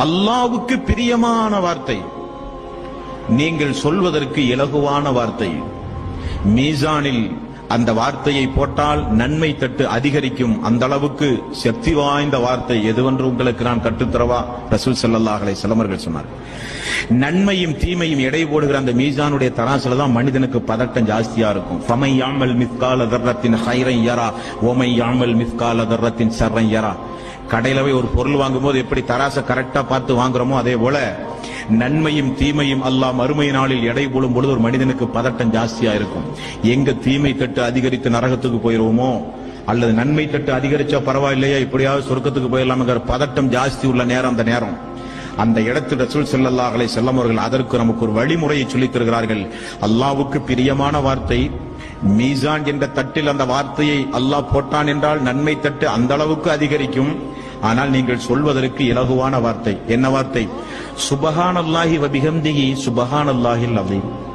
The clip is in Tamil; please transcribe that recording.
அல்லாவுக்கு பிரியமான வார்த்தை. நீங்கள் சொல்வதற்கு இலகுவான வார்த்தை. மீசானில் அந்த வார்த்தையை போட்டால் நன்மை தட்டு அதிகரிக்கும். அந்த அளவுக்கு சக்தி வாய்ந்த வார்த்தை எதுவென்று உங்களுக்கு நான் கற்றுத்தரவா? ரசூல் செல்லல்லாஹலை செலமர்கள் சொன்னார் நன்மையும் தீமையும் எடை போடுகிற அந்த மீசானுடைய தராசில தான் மனிதனுக்கு பதட்டம் ஜாஸ்தியா இருக்கும். ஃபமை யாமல் மிஸ்கால தர்ரத்தின் ஹைரன் யரா ஓமை யாமல் மிஸ்கால தர்ரத்தின் சர்ரன் யரா. கடையில போய் ஒரு பொருள் வாங்கும்போது எப்படி தராசை கரெக்டா பார்த்து வாங்குறோமோ அதே போல நன்மையும் தீமையும் அல்லாஹ் மறுமை நாளில் எடை போடும் பொழுது ஒரு மனிதனுக்கு பதட்டம் ஜாஸ்தியா இருக்கும். எங்க தீமை தட்டு அதிகரித்து நரகத்துக்கு போயிருவோமோ? அல்லது நன்மை தட்டு அதிகரிச்சா பரவாயில்லையா? இப்படியாவது சொர்க்கத்துக்கு போயிடலாமுங்கிற பதட்டம் ஜாஸ்தி உள்ள நேரம் அந்த நேரம். அந்த இடத்தில் ரசூல் ஸல்லல்லாஹு செல்லம் அவர்கள் அதற்கு நமக்கு ஒரு வழிமுறையை சொல்லித் தருகிறார்கள். பிரியமான வார்த்தை மீசான் என்ற தட்டில் அந்த வார்த்தையை அல்லாஹ் போட்டான் என்றால் நன்மை தட்டு அந்த அளவுக்கு அதிகரிக்கும். ஆனால் நீங்கள் சொல்வதற்கு இலகுவான வார்த்தை. என்ன வார்த்தை? சுபஹானல்லாஹி வபிஹம்திஹி சுபஹானல்லாஹில் அலீம்.